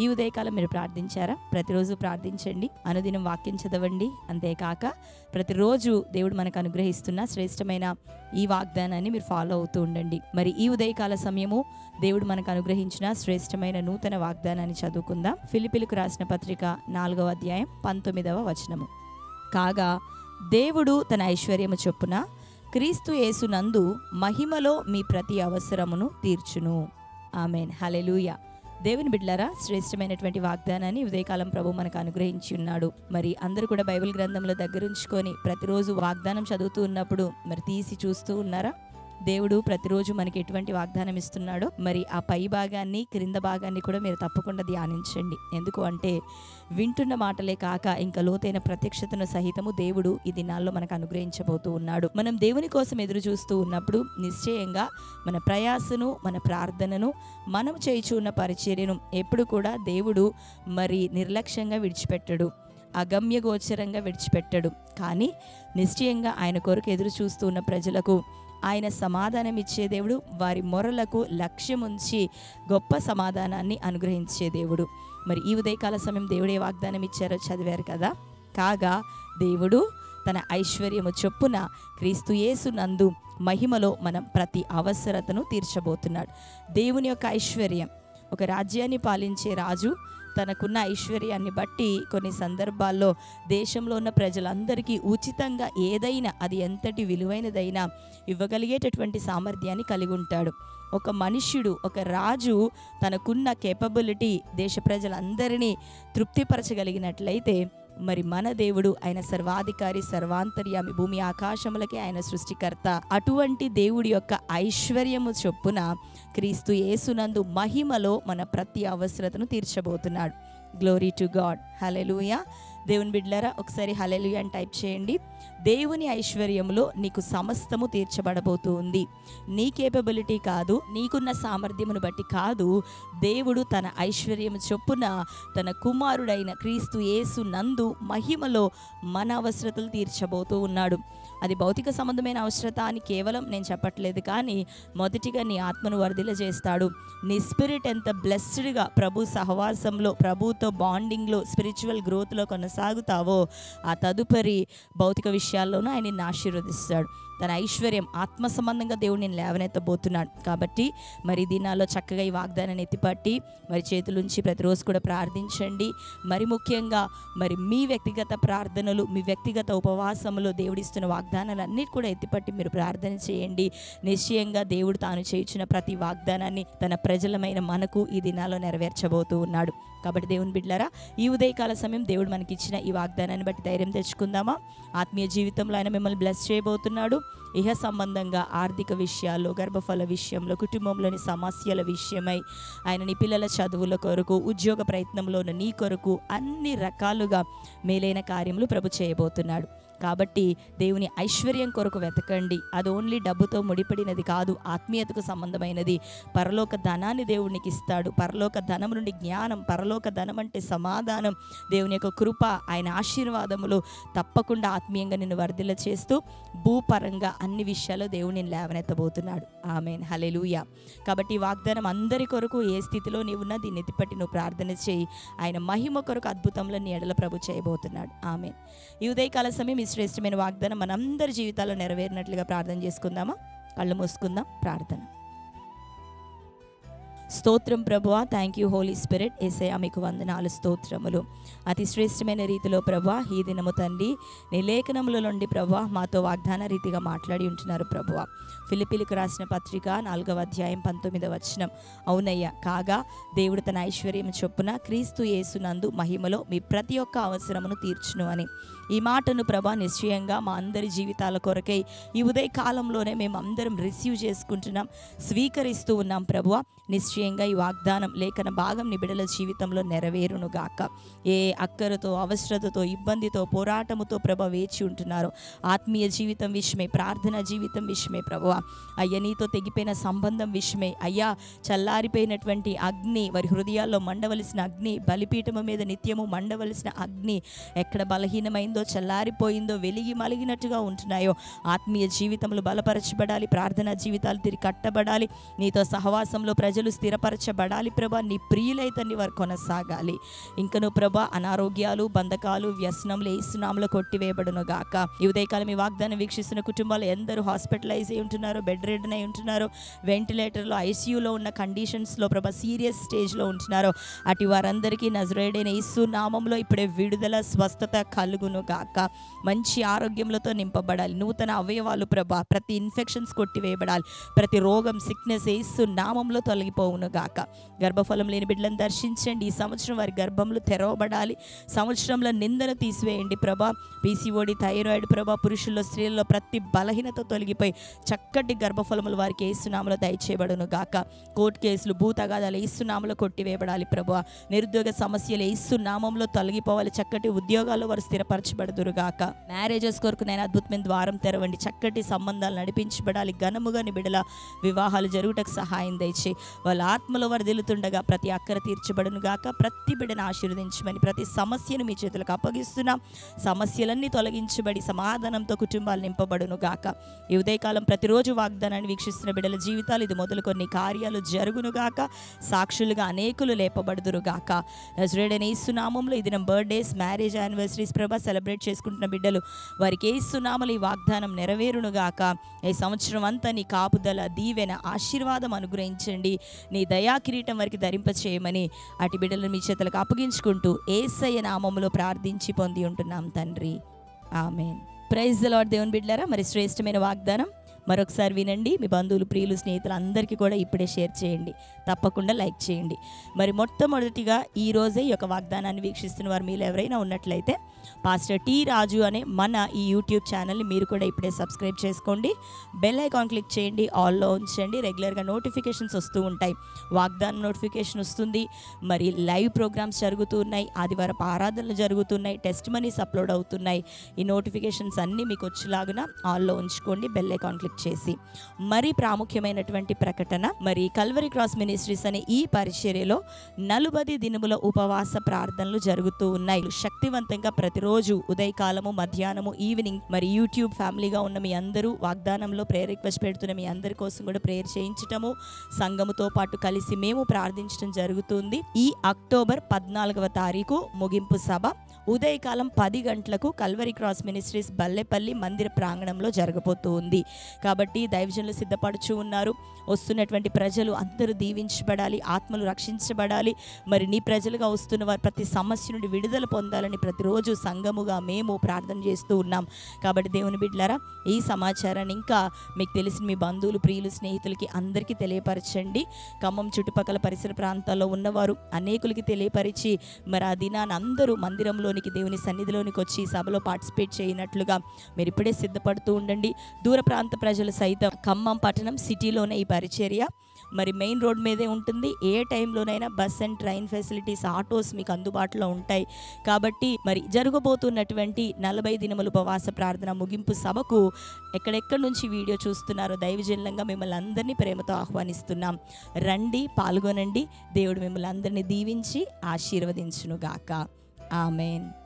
ఈ ఉదయకాలం మీరు ప్రార్థించారా? ప్రతిరోజు ప్రార్థించండి. అనుదినం వాక్యం చదవండి. అంతేకాక ప్రతిరోజు దేవుడు మనకు అనుగ్రహిస్తున్న శ్రేష్టమైన ఈ వాగ్దానాన్ని మీరు ఫాలో అవుతూ ఉండండి. మరి ఈ ఉదయకాల సమయము దేవుడు మనకు అనుగ్రహించిన శ్రేష్టమైన నూతన వాగ్దానాన్ని చదువుకుందాం. ఫిలిపిలకు రాసిన పత్రిక నాలుగవ అధ్యాయం పంతొమ్మిదవ వచనము. కాగా దేవుడు తన ఐశ్వర్యము చొప్పున క్రీస్తు యేసునందు మహిమలో మీ ప్రతి అవసరమును తీర్చును. ఆమెన్. హలెలూయా దేవుని బిడ్డలారా శ్రేష్టమైనటువంటి వాగ్దానాన్ని ఉదయకాలం ప్రభు మనకు అనుగ్రహించి ఉన్నాడు. మరి అందరూ కూడా బైబిల్ గ్రంథంలో దగ్గరుంచుకొని ప్రతిరోజు వాగ్దానం చదువుతూ ఉన్నప్పుడు మరి తీసి చూస్తూ ఉన్నారా? దేవుడు ప్రతిరోజు మనకి ఎటువంటి వాగ్దానం ఇస్తున్నాడో మరి ఆ పై భాగాన్ని క్రింద భాగాన్ని కూడా మీరు తప్పకుండా ధ్యానించండి. ఎందుకు అంటే వింటున్న మాటలే కాక ఇంకా లోతైన ప్రత్యక్షతను సహితము దేవుడు ఈ దినాల్లో మనకు అనుగ్రహించబోతూ ఉన్నాడు. మనం దేవుని కోసం ఎదురు చూస్తూ ఉన్నప్పుడు నిశ్చయంగా మన ప్రయాసను మన ప్రార్థనను మనం చేయిచున్న పరిచర్యను ఎప్పుడు కూడా దేవుడు మరి నిర్లక్ష్యంగా విడిచిపెట్టడు. అగమ్యగోచరంగా విడిచిపెట్టడు. కానీ నిశ్చయంగా ఆయన కొరకు ఎదురు చూస్తూ ఉన్న ప్రజలకు ఆయన సమాధానం ఇచ్చే దేవుడు వారి మొరలకు లక్ష్యం ఉంచి గొప్ప సమాధానాన్ని అనుగ్రహించే దేవుడు. మరి ఈ ఉదయకాల సమయం దేవుడే వాగ్దానం ఇచ్చారో చదివారు కదా? కాగా దేవుడు తన ఐశ్వర్యము చొప్పున క్రీస్తు యేసు నందు మహిమలో మనం ప్రతి అవసరతను తీర్చబోతున్నాడు. దేవుని యొక్క ఐశ్వర్యం ఒక రాజ్యాన్ని పాలించే రాజు తనకున్న ఐశ్వర్యాన్ని బట్టి కొన్ని సందర్భాల్లో దేశంలో ఉన్న ప్రజలందరికీ ఉచితంగా ఏదైనా అది ఎంతటి విలువైనదైనా ఇవ్వగలిగేటటువంటి సామర్థ్యాన్ని కలిగి ఉంటాడు. ఒక మనుష్యుడు ఒక రాజు తనకున్న కేపబిలిటీ దేశ ప్రజలందరినీ తృప్తిపరచగలిగినట్లయితే మరి మన దేవుడు ఆయన సర్వాధికారి సర్వాంతర్యామి భూమి ఆకాశములకే ఆయన సృష్టికర్త. అటువంటి దేవుడి యొక్క ఐశ్వర్యము చొప్పున క్రీస్తు యేసునందు మహిమలో మన ప్రతి అవసరతను తీర్చబోతున్నాడు. గ్లోరీ టు గాడ్ హలెలుయా దేవుని బిడ్లరా ఒకసారి హలెలు అని టైప్ చేయండి. దేవుని ఐశ్వర్యంలో నీకు సమస్తము తీర్చబడబోతూ ఉంది. నీ కేపబిలిటీ కాదు నీకున్న సామర్థ్యమును బట్టి కాదు దేవుడు తన ఐశ్వర్యము చొప్పున తన కుమారుడైన క్రీస్తు యేసు నందు మహిమలో మన అవసరతలు తీర్చబోతూ ఉన్నాడు. అది భౌతిక సంబంధమైన అవసరత అని కేవలం నేను చెప్పట్లేదు కానీ మొదటిగా నీ ఆత్మను వర్ధిల చేస్తాడు. నీ స్పిరిట్ ఎంత బ్లెస్డ్గా ప్రభు సహవాసంలో ప్రభుతో బాండింగ్లో స్పిరిచువల్ గ్రోత్లో కొనసాగుతావో ఆ తదుపరి భౌతిక విషయాల్లోనూ ఆయన నిన్ను ఆశీర్వదిస్తాడు. తన ఐశ్వర్యం ఆత్మ సంబంధంగా దేవుడు నేను లేవనెత్తబోతున్నాడు. కాబట్టి మరి ఈ దినాల్లో చక్కగా ఈ వాగ్దానాన్ని ఎత్తిపట్టి మరి చేతులుంచి ప్రతిరోజు కూడా ప్రార్థించండి. మరి ముఖ్యంగా మరి మీ వ్యక్తిగత ప్రార్థనలు మీ వ్యక్తిగత ఉపవాసములు దేవుడిస్తున్న వాగ్దానాలన్నిటి కూడా ఎత్తిపట్టి మీరు ప్రార్థన చేయండి. నిశ్చయంగా దేవుడు తాను చేయించిన ప్రతి వాగ్దానాన్ని తన ప్రజలమైన మనకు ఈ దినాల్లో నెరవేర్చబోతూ ఉన్నాడు. కాబట్టి దేవుని బిడ్డలారా ఈ ఉదయకాల సమయం దేవుడు మనకి ఇచ్చిన ఈ వాగ్దానాన్ని బట్టి ధైర్యం తెచ్చుకుందామా? ఆత్మీయ జీవితంలో ఆయన మిమ్మల్ని బ్లెస్ చేయబోతున్నాడు. ఇహ సంబంధంగా ఆర్థిక విషయాల్లో గర్భఫల విషయంలో కుటుంబంలోని సమస్యల విషయమై ఆయన నీ పిల్లల చదువుల కొరకు ఉద్యోగ ప్రయత్నంలోని నీ కొరకు అన్ని రకాలుగా మేలైన కార్యములు ప్రభు చేయబోతున్నాడు. కాబట్టి దేవుని ఐశ్వర్యం కొరకు వెతకండి. అది ఓన్లీ డబ్బుతో ముడిపడినది కాదు ఆత్మీయతకు సంబంధమైనది. పరలోక ధనాన్ని దేవునికి ఇస్తాడు. పరలోక ధనం నుండి జ్ఞానం పరలోక ధనం అంటే సమాధానం. దేవుని యొక్క కృప ఆయన ఆశీర్వాదములు తప్పకుండా ఆత్మీయంగా నిన్ను వర్ధిల చేస్తూ భూపరంగా అన్ని విషయాల్లో దేవుని లేవనెత్తబోతున్నాడు. ఆమెన్. హలెలుయ కాబట్టి వాగ్దానం అందరి కొరకు ఏ స్థితిలో నీవు ఉన్నా దీన్ని ఎత్తిపట్టి నువ్వు ప్రార్థన చేయి. ఆయన మహిమ కొరకు అద్భుతంలో నీ ఎడల ప్రభు చేయబోతున్నాడు. ఆమెన్. ఈ ఉదయకాల సమయం శ్రేష్టమైన వాగ్దానం మనందరి జీవితాల్లో నెరవేరినట్లుగా ప్రార్థన చేసుకుందామా? కళ్ళు మూసుకుందాం ప్రార్థన. స్తోత్రం ప్రభువా. థ్యాంక్ యూ హోలీ స్పిరిట్ ఏసయా మీకు వందనాలు స్తోత్రములు. అతి శ్రేష్టమైన రీతిలో ప్రభా ఈ దినము తండ్రి నీ లేఖనముల నుండి ప్రభా మాతో వాగ్దాన రీతిగా మాట్లాడి ఉంటున్నారు ప్రభువ. ఫిలిపిలకు రాసిన పత్రిక నాలుగవ అధ్యాయం పంతొమ్మిదవ వచనం. అవునయ్య కాగా దేవుడు తన ఐశ్వర్యం చొప్పున క్రీస్తు యేసునందు మహిమలో మీ ప్రతి ఒక్క అవసరమును తీర్చును అని. ఈ మాటను ప్రభా నిశ్చయంగా మా అందరి జీవితాల కొరకై ఈ ఉదయ కాలంలోనే మేము అందరం రిసీవ్ చేసుకుంటున్నాం స్వీకరిస్తూ ఉన్నాం ప్రభువ. నిశ్చయం నిశ్చయంగా ఈ వాగ్దానం లేఖన భాగం నీ బిడల జీవితంలో నెరవేరును గాక. ఏ అక్కరతో అవసరతతో ఇబ్బందితో పోరాటముతో ప్రభ వేచి ఉంటున్నారో. ఆత్మీయ జీవితం విషయమే ప్రార్థన జీవితం విషయమే ప్రభువ. అయ్యా నీతో తెగిపోయిన సంబంధం విషయమే. అయ్యా చల్లారిపోయినటువంటి అగ్ని వారి హృదయాల్లో మండవలసిన అగ్ని బలిపీఠము మీద నిత్యము మండవలసిన అగ్ని ఎక్కడ బలహీనమైందో చల్లారిపోయిందో వెలిగి మలిగినట్టుగా ఉంటున్నాయో ఆత్మీయ జీవితంలో బలపరచబడాలి ప్రార్థనా జీవితాలు తిరిగి కట్టబడాలి. నీతో సహవాసంలో ప్రజలు స్థిర స్థిరపరచబడాలి. ప్రభా నీ ప్రియులైతన్ని వారు కొనసాగాలి. ఇంకను ప్రభా అనారోగ్యాలు బంధకాలు వ్యసనములు ఏసునాములు కొట్టివేయబడును గాక. ఈ ఉదయకాలం ఈ వాగ్దానం వీక్షిస్తున్న కుటుంబాలు ఎందరూ హాస్పిటలైజ్ అయి ఉంటున్నారు బెడ్ రెడ్ అయి ఉంటున్నారు వెంటిలేటర్లో ఐసీయూలో ఉన్న కండిషన్స్లో ప్రభా సీరియస్ స్టేజ్లో ఉంటున్నారు. అటు వారందరికీ నజరేడైన యేసు నామంలో ఇప్పుడే విడుదల స్వస్థత కలుగును గాక. మంచి ఆరోగ్యములతో నింపబడాలి. నూతన అవయవాలు ప్రభా ప్రతి ఇన్ఫెక్షన్స్ కొట్టివేయబడాలి. ప్రతి రోగం సిక్నెస్ యేసు నామంలో తొలగిపోవు గాక గర్భఫలం లేని బిడ్డలను దర్శించండి. ఈ సంవత్సరం వారి గర్భంలో తెరవబడాలి. సంవత్సరంలో నిందను తీసివేయండి ప్రభా. పీసీఓడి థైరాయిడ్ ప్రభా. పురుషుల్లో స్త్రీల్లో ప్రతి బలహీనత తొలగిపోయి చక్కటి గర్భఫలములు వారికి ఏసునామలో దయచేయబడును గాక కోర్టు కేసులు భూతగాదాలు ఏసునామలో కొట్టివేయబడాలి ప్రభా. నిరుద్యోగ సమస్యలు ఏసునామంలో తొలగిపోవాలి. చక్కటి ఉద్యోగాల్లో వారు స్థిరపరచబడుదురు గాక మ్యారేజెస్ కొరకు నేను అద్భుతమైన ద్వారం తెరవండి. చక్కటి సంబంధాలు నడిపించబడాలి. ఘనముగాని బిడల వివాహాలు జరుగుటకు సహాయం దయచి వాళ్ళ ఆత్మలో వరదిల్లుతుండగా ప్రతి అక్కర తీర్చబడును గాక ప్రతి బిడ్డను ఆశీర్వదించమని ప్రతి సమస్యను మీ చేతులకు అప్పగిస్తున్నాం. సమస్యలన్నీ తొలగించబడి సమాధానంతో కుటుంబాలు నింపబడును గాక ఈ ఉదయకాలం ప్రతిరోజు వాగ్దానాన్ని వీక్షిస్తున్న బిడ్డల జీవితాలు ఇది మొదలు కొన్ని కార్యాలు జరుగును గాక సాక్షులుగా అనేకులు లేపబడుదురు గాక నజరేడని సునామంలో ఇది బర్త్డేస్ మ్యారేజ్ యానివర్సరీస్ ప్రభా సెలబ్రేట్ చేసుకుంటున్న బిడ్డలు వారికి సునామలు ఈ వాగ్దానం నెరవేరును గాక ఈ సంవత్సరం అంతా నీ కాపుదల దీవెన ఆశీర్వాదం అనుగ్రహించండి. నీ దయా కిరీటం వారికి ధరింపచేయమని అటు బిడ్డలను మీ చేతులకు అప్పగించుకుంటూ ఏసయ్య నామములో ప్రార్థించి పొంది ఉంటున్నాం తండ్రి. ఆమెన్. ప్రైజ్ లాడ్ దేవుని బిడ్డారా మరి శ్రేష్టమైన వాగ్దానం మరొకసారి వినండి. మీ బంధువులు ప్రియులు స్నేహితులు అందరికీ కూడా ఇప్పుడే షేర్ చేయండి. తప్పకుండా లైక్ చేయండి. మరి మొట్టమొదటిగా ఈరోజే ఈ యొక్క వాగ్దానాన్ని వీక్షిస్తున్న వారు మీరు ఎవరైనా ఉన్నట్లయితే పాస్టర్ టీ రాజు అనే మన ఈ యూట్యూబ్ ఛానల్ని మీరు కూడా ఇప్పుడే సబ్స్క్రైబ్ చేసుకోండి. బెల్ ఐకాన్ క్లిక్ చేయండి. ఆల్లో ఉంచండి. రెగ్యులర్గా నోటిఫికేషన్స్ వస్తూ ఉంటాయి. వాగ్దానం నోటిఫికేషన్ వస్తుంది. మరి లైవ్ ప్రోగ్రామ్స్ జరుగుతూ ఉన్నాయి. ఆదివారపు ఆరాధనలు జరుగుతున్నాయి. టెస్ట్ మనీస్ అప్లోడ్ అవుతున్నాయి. ఈ నోటిఫికేషన్స్ అన్నీ మీకు వచ్చేలాగున ఆల్లో ఉంచుకోండి. బెల్ ఐకాన్ క్లిక్ చేసి మరి ప్రాముఖ్యమైనటువంటి ప్రకటన మరి కల్వరి క్రాస్ మినిస్ట్రీస్ అనే ఈ పరిచర్యలో నలుబది దినముల ఉపవాస ప్రార్థనలు జరుగుతూ ఉన్నాయి. శక్తివంతంగా ప్రతిరోజు ఉదయకాలము మధ్యాహ్నము ఈవినింగ్ మరి యూట్యూబ్ ఫ్యామిలీగా ఉన్న మీ అందరూ వాగ్దానంలో ప్రేయర్ రిక్వెస్ట్ పెడుతున్న మీ అందరి కోసం కూడా ప్రేయర్ చేయించటము సంఘముతో పాటు కలిసి మేము ప్రార్థించడం జరుగుతుంది. ఈ అక్టోబర్ పద్నాలుగవ తారీఖు ముగింపు సభ. ఉదయకాలం పది గంటలకు కల్వరి క్రాస్ మినిస్ట్రీస్ బల్లెపల్లి మందిర ప్రాంగణంలో జరగబోతూ ఉంది కాబట్టి దైవజనులు సిద్ధపడుచు ఉన్నారు. వస్తున్నటువంటి ప్రజలు అందరూ దీవించబడాలి ఆత్మలు రక్షించబడాలి. మరి నీ ప్రజలుగా వస్తున్న వారు ప్రతి సమస్య నుండి విడుదల పొందాలని ప్రతిరోజు సంఘముగా మేము ప్రార్థన చేస్తూ ఉన్నాం. కాబట్టి దేవుని బిడ్డలారా ఈ సమాచారాన్ని ఇంకా మీకు తెలిసిన మీ బంధువులు ప్రియులు స్నేహితులకి అందరికీ తెలియపరచండి. ఖమ్మం చుట్టుపక్కల పరిసర ప్రాంతాల్లో ఉన్నవారు అనేకులకి తెలియపరిచి మరి ఆ దినాన్ని అందరూ మందిరంలోనికి దేవుని సన్నిధిలోనికి వచ్చి సభలో పార్టిసిపేట్ చేయనట్లుగా మీరు ఇప్పుడే సిద్ధపడుతూ ఉండండి. దూర ప్రాంత ప్రజలు సైతం ఖమ్మం పట్టణం సిటీలోనే ఈ పరిచర్య. మరి మెయిన్ రోడ్ మీదే ఉంటుంది. ఏ టైంలోనైనా bus and train facilities autos మీకు అందుబాటులో ఉంటాయి. కాబట్టి మరి జరగబోతున్నటువంటి నలభై దినముల ఉపవాస ప్రార్థన ముగింపు సభకు ఎక్కడెక్కడి నుంచి వీడియో చూస్తున్నారో దైవజనులంగా మిమ్మల్ని అందరినీ ప్రేమతో ఆహ్వానిస్తున్నాం. రండి పాల్గొనండి. దేవుడు మిమ్మల్ని అందరినీ దీవించి ఆశీర్వదించునుగాక. ఆమెన్.